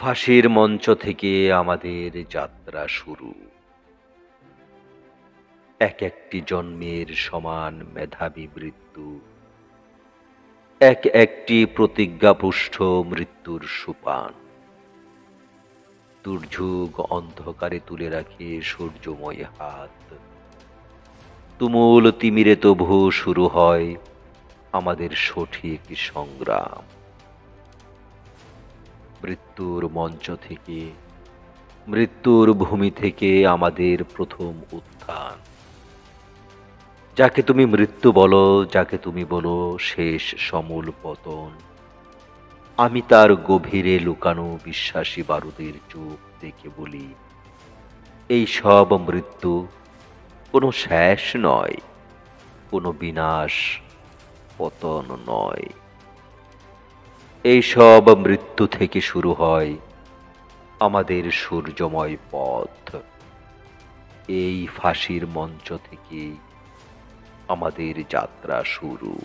ফাঁসির মঞ্চ থেকে আমাদের যাত্রা শুরু। এক একটি জন্মের সমান মেধাবী মৃত্যু, এক একটি প্রতিজ্ঞাপুষ্ট মৃত্যুর সুপান। দুর্যোগ অন্ধকারে তুলে রাখে সূর্যময় হাত। তুমুল তিমিরে তবু শুরু হয় আমাদের সঠিক সংগ্রাম। মৃত্যুর মঞ্চ থেকে, মৃত্যুর ভূমি থেকে আমাদের প্রথম উত্থান। যাকে তুমি মৃত্যু বলো, যাকে তুমি বলো শেষ সমূল পতন। আমি তার গভীরে লুকানো বিশ্বাসী বারুদের চোখ দেখে বলি, এই সব মৃত্যু কোনো শেষ নয়, কোনো বিনাশ পতন নয়। এই সব মৃত্যু থেকে শুরু হয় আমাদের সূর্যময় পথ। এই ফাঁসির মঞ্চ থেকে আমাদের যাত্রা শুরু।